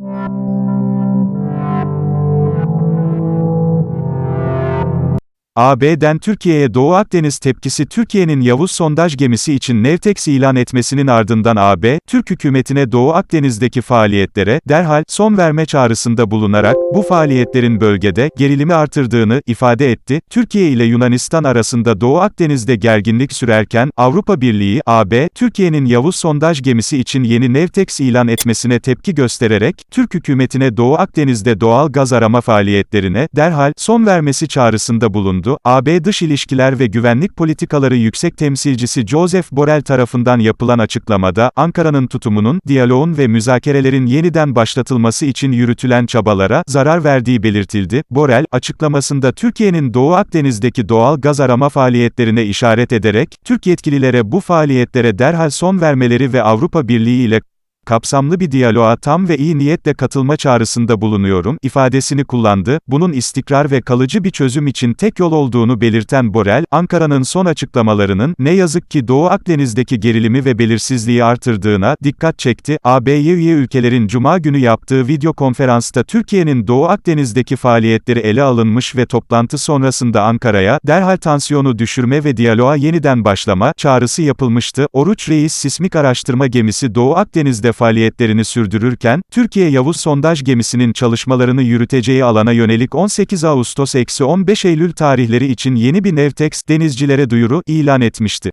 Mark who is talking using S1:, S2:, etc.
S1: Yeah. AB'den Türkiye'ye Doğu Akdeniz tepkisi Türkiye'nin Yavuz sondaj gemisi için Nevtex ilan etmesinin ardından AB, Türk hükümetine Doğu Akdeniz'deki faaliyetlere derhal son verme çağrısında bulunarak bu faaliyetlerin bölgede gerilimi artırdığını ifade etti. Türkiye ile Yunanistan arasında Doğu Akdeniz'de gerginlik sürerken Avrupa Birliği AB, Türkiye'nin Yavuz sondaj gemisi için yeni Nevtex ilan etmesine tepki göstererek Türk hükümetine Doğu Akdeniz'de doğal gaz arama faaliyetlerine derhal son vermesi çağrısında bulundu. AB Dış İlişkiler ve Güvenlik Politikaları Yüksek Temsilcisi Joseph Borrell tarafından yapılan açıklamada, Ankara'nın tutumunun, diyaloğun ve müzakerelerin yeniden başlatılması için yürütülen çabalara zarar verdiği belirtildi. Borrell, açıklamasında Türkiye'nin Doğu Akdeniz'deki doğal gaz arama faaliyetlerine işaret ederek, Türk yetkililere bu faaliyetlere derhal son vermeleri ve Avrupa Birliği ile kapsamlı bir diyaloğa tam ve iyi niyetle katılma çağrısında bulunuyorum, ifadesini kullandı. Bunun istikrar ve kalıcı bir çözüm için tek yol olduğunu belirten Borrell, Ankara'nın son açıklamalarının, ne yazık ki Doğu Akdeniz'deki gerilimi ve belirsizliği artırdığına dikkat çekti. AB'ye ülkelerin Cuma günü yaptığı video konferansta Türkiye'nin Doğu Akdeniz'deki faaliyetleri ele alınmış ve toplantı sonrasında Ankara'ya, derhal tansiyonu düşürme ve diyaloğa yeniden başlama, çağrısı yapılmıştı. Oruç Reis sismik araştırma gemisi Doğu Akdeniz'de faaliyetlerini sürdürürken, Türkiye Yavuz sondaj gemisinin çalışmalarını yürüteceği alana yönelik 18 Ağustos-15 Eylül tarihleri için yeni bir Nevtex, denizcilere duyuru, ilan etmişti.